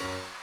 you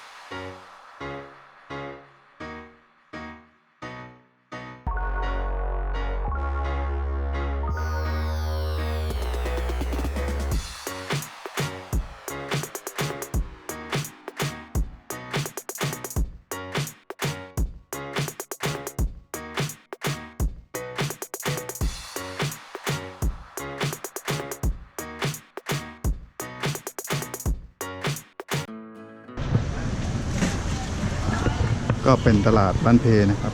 ก็เป็นตลาดบ้านเพนะครับ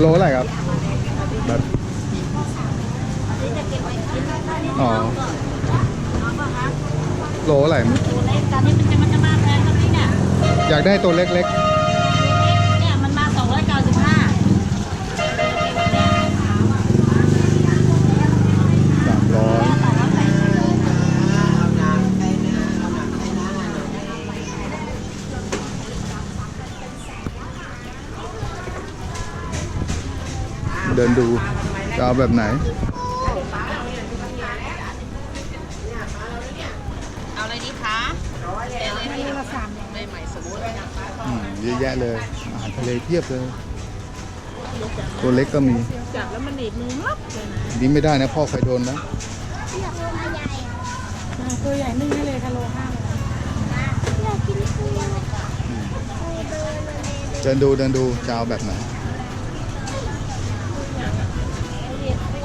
โลเท่าไหร่ครับแบบอ๋อโลเท่าไหร่ ตอนนี้มันจะมันจะมาแพงตรงนี้เนี่ยอยากได้ตัวเล็กตัวเล็กเนี่ยมันมาสองร้อยเก้าสิบห้าๆสามร้อยสองร้อยแปดสิบเดินดูจะเอาแบบไหน เอาอะไรดีคะ เดี๋ยวเลยพี่ละสามได้ไหมสมมติอืมเยอะแยะเลย อาหารทะเลเพียบเลย ตัวเล็กก็มีจับแล้วมันหนีบมือมับเลยนะดิ้นไม่ได้นะพ่อเคยโดนนะตัวใหญ่นึ่งให้เลยคาโลห้าร้อยเดินดูเดินดูจะเอาแบบไหน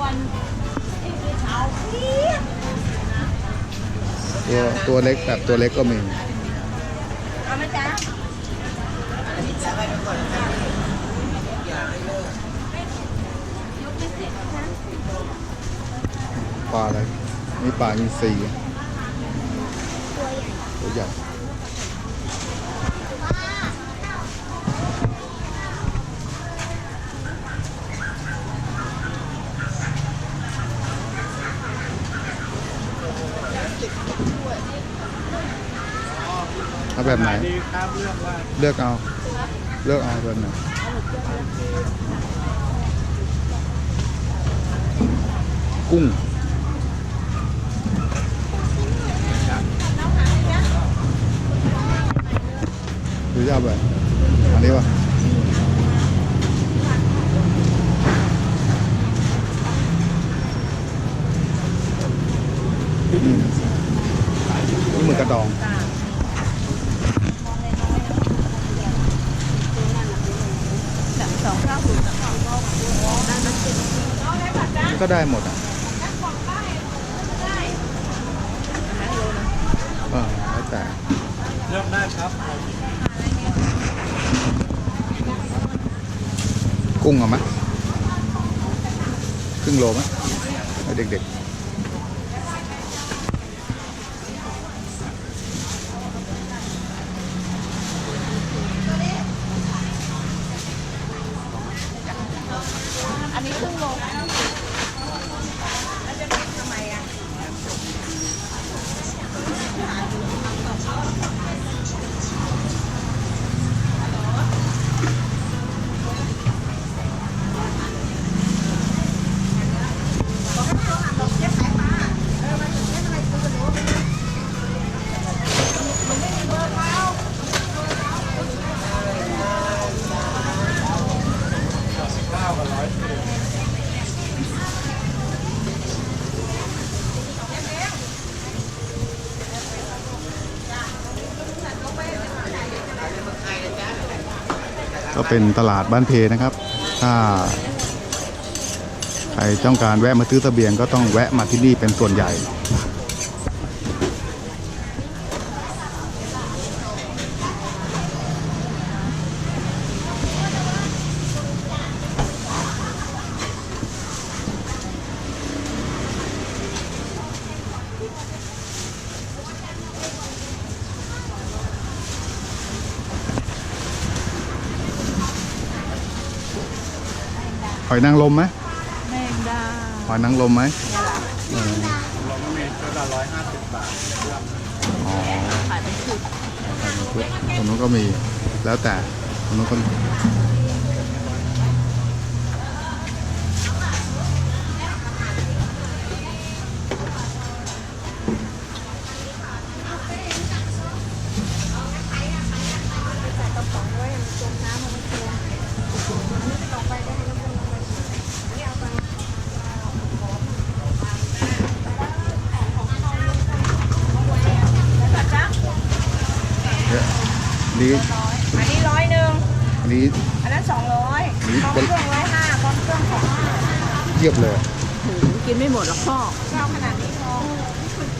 วันเช้า ตัวตัวเล็กแบบตัวเล็กก็มีเอาไหมจ๊ะปลาอะไรนี่ปลาอินทรีตัวใหญ่ แบบไหน เลือกเอา เลือกเอาแบบไหนกุ้งหรือจะเอาแบบอันนี้วะนี่หมือนกระดอง สองเก้าศูนย์ มัน ก็ได้หมดอะเออแล้วแต่เลือกได้ครับ กุ้งเอาไหมครึ่งโลไหมให้เด็กๆ เป็นตลาดบ้านเพนะครับ ถ้า ใครต้องการแวะมาซื้อเสบียงก็ต้องแวะมาที่นี่เป็นส่วนใหญ่ อยนางรมไหมแมงดาหอยนางรมไหมเออเราก็มีชุดละร้อยห้าสิบบาทอ๋อขายเป็นชุดตรงนู้นก็มีแล้วแต่ตรงนู้นก็ ทียบเลยโอ้โหกินไม่หมดหรอกพ่อเจ้าขนาดนี้พอ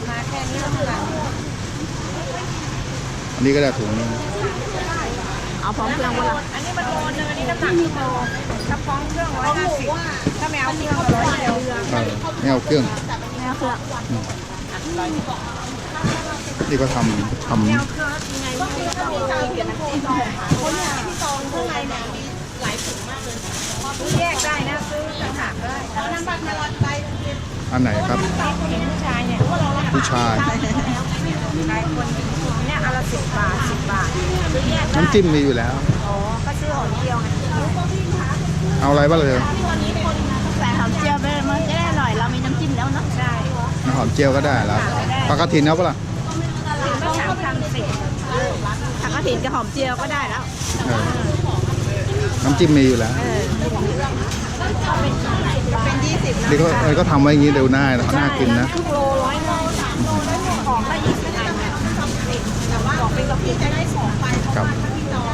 มาแค่นี้แล้วขนาดนี้อันนี้ก็ได้ถุงนึงเอาพร้อมเครื่องเวลาอันนี้มันโลนึงอันนี้น้ำหนักกิโลถ้าพร้อมเครื่องร้อยห้าสิบถ้าไม่เอาเครื่องร้อยเดียวเออไม่เอาเครื่องแม่เครื่องนี่ก็ทำทำไม่เอาเครื่องแล้วยังไงไม่ต้องมีการเปลี่ยนน้ำจิ้มคนเนี่ยที่ซ ซื้อแยกได้นะซื้อต่างหากได้เอาน้ำบัตรมาลอนไปอันไหนครับผู้หญิงผู้ชายเนี่ยผู้ชายหลายคนเนี่ยอนละสิบบาทสิบบาทซื้อแยกได้น้ำจิ้มมีอยู่แล้วอ๋อก็ซื้อหอมเจียวไงเอาอะไรบ้างเลยใส่หอมเจียวไปมันจะได้อร่อยเรามีน้ำจิ้มแล้วเนาะใช่น้ำหอมเจียวก็ได้แล้วปลากระถินเอาปะล่ะก็สามพันสิบผักกระถิ่นกับหอมเจียวก็ได้แล้วเออ น้ำจิ้มมีอยู่แล้วเป็นยี่สิบนี่ก็เออก็ทำไว้อย่างนี้เดี๋ยวหน้าน่ากินนะครึ่งโลร้อยหนึ่งสามโลร้อยหนึ่งของละยี่สิบอันแต่ว่าบอกเป็นกะปิจะได้สองไปครับ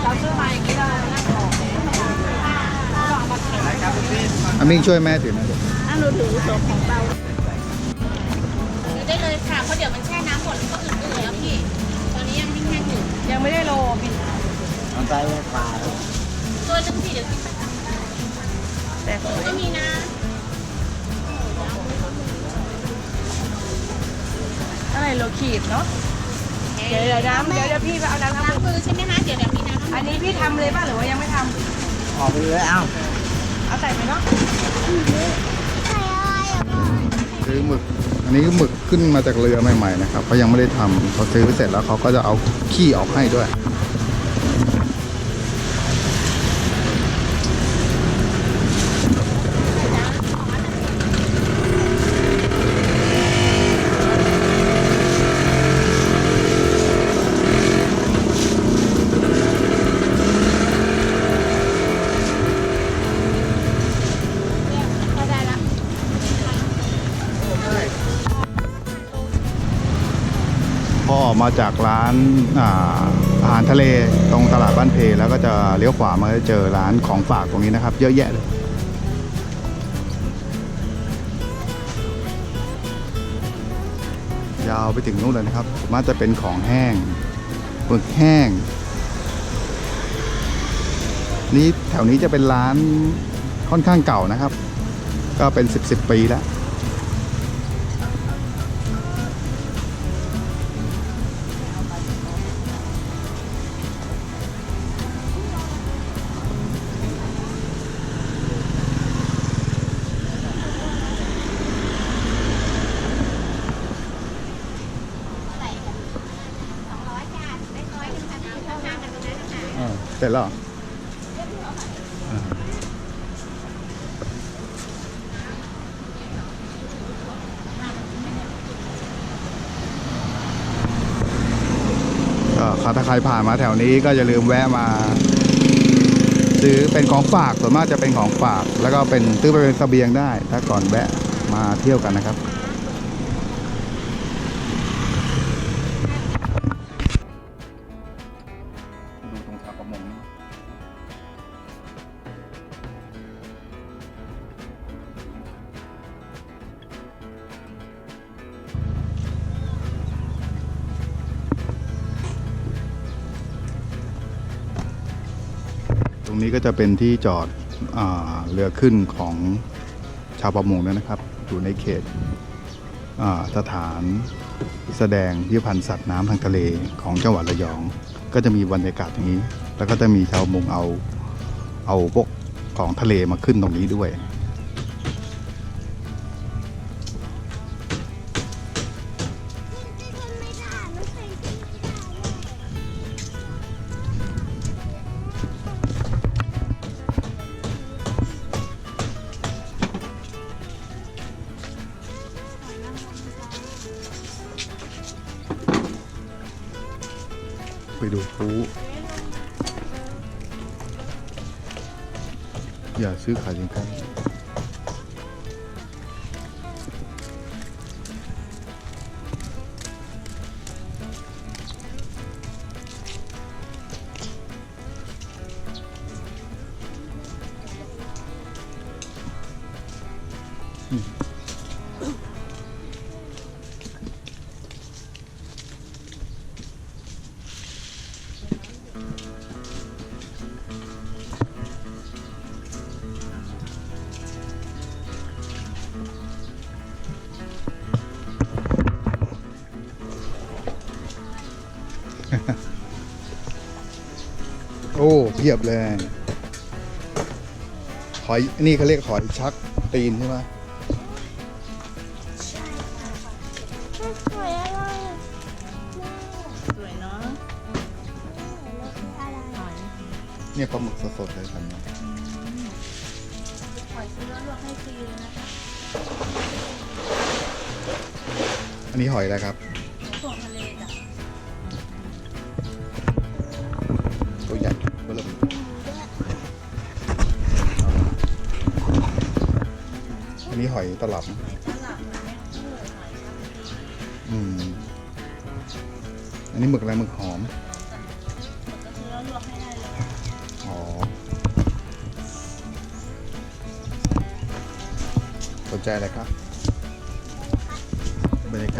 เราซื้อมาอย่างนี้เรานั่งออกอามิ่งช่วยแม่ถือหนะถ้าหนูถือโสมของเบาได้เลยค่ะเพราะเดี๋ยวมันแช่น้ำหมดแล้วก็อื่นๆแล้วพี่ ตอนนี้ยังไม่แห้งอยู่ยังไม่ได้โลบิน ตัวหนึงพี่เดี๋ยวแต่ก็มีนะอะไรโลขีดเนาะเดี๋ยวเดี๋ยวน้ำเดี๋ยวเดี๋ยวพี่ไปเอาน้ำน้ำล้างมือใช่ไหมคะเดี๋ยวเดี๋ยวมีน้ำอันนี้พี่ทำเลยป่ะหรือว่ายังไม่ทำออกไปเลยเอาเอาใส่ไปเนาะซื้อหมึก อันนี้หมึกขึ้นมาจากเรือใหม่ๆนะครับเขายังไม่ได้ทำเขาซื้อไปเสร็จแล้วเขาก็จะเอาขี้ออกให้ด้วย มาจากร้านอาอาหารทะเลตรงตลาดบ้านเพแล้วก็จะเลี้ยวขวามาเจอร้านของฝากตรงนี้นะครับ เยอะแยะเลยยาวไปถึงนู่นเลยนะครับส่วนมาจะเป็นของแห้งหมึกแห้ง นี่แถวนี้จะเป็นร้านค่อนข้างเก่านะครับ ก็เป็น 10บสปีแล้ว เสร็จแล้วก็ถ้าใครผ่านมาแถวนี้ก็อย่าลืมแวะมา ซื้อเป็นของฝากส่วนมากจะเป็นของฝาก แล้วก็เป็นซื้อไปเป็นเสบียงได้ ถ้าก่อนแวะมาเที่ยวกันนะครับ รงนี้ก็จะเป็นที่จอดอเรือขึ้นของชาวประมงนะครับ อยู่ในเขตสถานแสดงพิพิธภัณฑ์สัตว์น้ำทางทะเลของจังหวัดระยอง ก็จะมีบรรยากาศอย่างนี้ แล้วก็จะมีชาวมงเอาเอาพวกของทะเลมาขึ้นตรงนี้ด้วย ดูฟูอย่าซื้อขายสินค้า โอ้เพียบเลย หอยนี่เขาเรียกหอยชักตีนใช่ไหมสวยอร่อยสวยเนาะเนี่ยปลาหมึกสดๆเลยครับเนี่ยหอยซื้อแล้วลวกให้ฟรีเลยนะคะอันนี้หอยอะไรครับ ส่งทะเลจ้ะ นี้หอยตลับ อืม อันนี้หมึกอะไรหมึกหอม อ๋อ สนใจอะไรครับบรรยากาศ